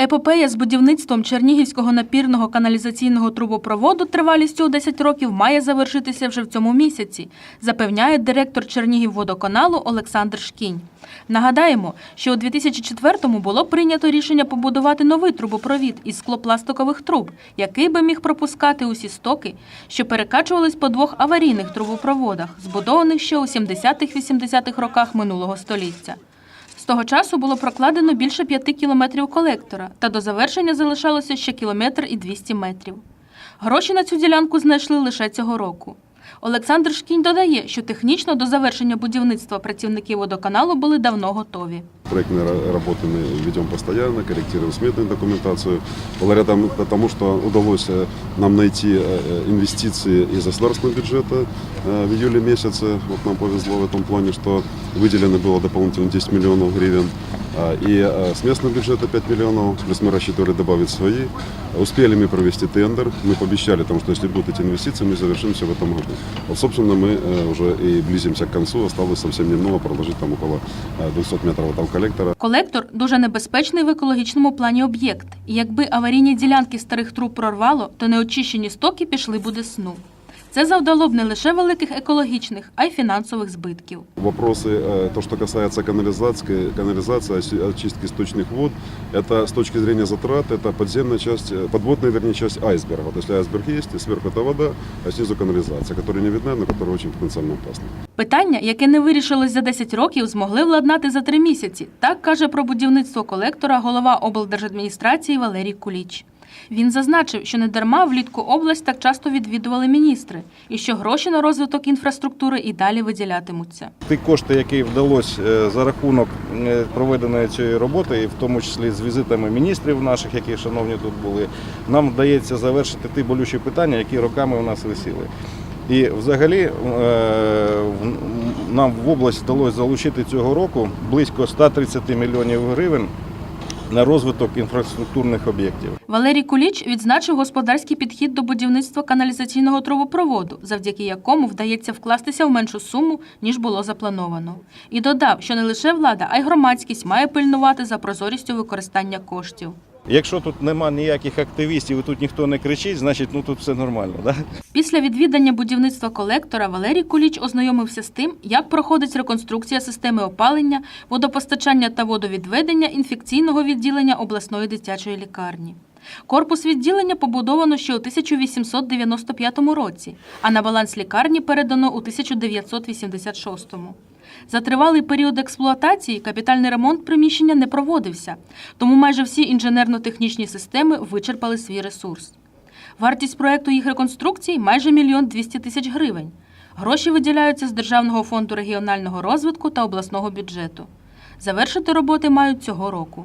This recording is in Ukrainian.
Епопея з будівництвом Чернігівського напірного каналізаційного трубопроводу тривалістю у 10 років має завершитися вже в цьому місяці, запевняє директор Чернігівводоканалу Олександр Шкінь. Нагадаємо, що у 2004-му було прийнято рішення побудувати новий трубопровід із склопластикових труб, який би міг пропускати усі стоки, що перекачувались по двох аварійних трубопроводах, збудованих ще у 70-80-х роках минулого століття. З того часу було прокладено більше п'яти кілометрів колектора, та до завершення залишалося ще кілометр і 200 метрів. Гроші на цю ділянку знайшли лише цього року. Олександр Шкінь додає, що технічно до завершення будівництва працівники водоканалу були давно готові. Проектные ра- работы мы ведем постоянно, корректируем сметную документацию. Благодаря тому, что удалось э, нам найти э, э, инвестиции из государственного бюджета в июле месяце, вот нам повезло в этом плане, что выделено было дополнительно 10 миллионов гривен, А, и с местного бюджета 5 миллионов, плюс мы рассчитывали добавить свои. Успели мы провести тендер, мы пообещали, тому, что если будут эти инвестиции, мы завершим все в этом году. Вот, собственно, мы уже и близимся к концу, осталось совсем немного, проложить там около э, 200 метров этого коллектора. Колектор дуже небезпечний в екологічному плані об'єкт. Якби аварійні ділянки старих труб прорвало, то неочищені стоки пішли буде у десну. Це завдало б не лише великих екологічних, а й фінансових збитків. Вопросы, э, то, что касается канализации, канализации, оси- очистки сточных вод, это с точки зрения затрат, это подземная часть, э, подводная, вернее, часть айсберга. Вот если айсберг есть, и сверху это вода, а снизу канализация, которая не видна, но которая очень потенциально опасна. Питання, яке не вирішилось за 10 років, змогли владнати за 3 місяці. Так каже про будівництво колектора голова облдержадміністрації Валерій Куліч. Він зазначив, що недарма влітку область так часто відвідували міністри, і що гроші на розвиток інфраструктури і далі виділятимуться. Ті кошти, які вдалося е, за рахунок е, проведеної цієї роботи, і в тому числі з візитами міністрів наших, які шановні тут були, нам вдається завершити ті болючі питання, які роками у нас висіли. І взагалі е, нам в область вдалося залучити цього року близько 130 мільйонів гривень на розвиток інфраструктурних об'єктів. Валерій Куліч відзначив господарський підхід до будівництва каналізаційного трубопроводу, завдяки якому вдається вкластися в меншу суму, ніж було заплановано. І додав, що не лише влада, а й громадськість має пильнувати за прозорістю використання коштів. Якщо тут нема ніяких активістів і тут ніхто не кричить, значить ну тут все нормально. Да? Після відвідання будівництва колектора Валерій Куліч ознайомився з тим, як проходить реконструкція системи опалення, водопостачання та водовідведення інфекційного відділення обласної дитячої лікарні. Корпус відділення побудовано ще у 1895 році, а на баланс лікарні передано у 1986. За тривалий період експлуатації капітальний ремонт приміщення не проводився, тому майже всі інженерно-технічні системи вичерпали свій ресурс. Вартість проєкту їх реконструкції майже мільйон 200 тисяч гривень. Гроші виділяються з Державного фонду регіонального розвитку та обласного бюджету. Завершити роботи мають цього року.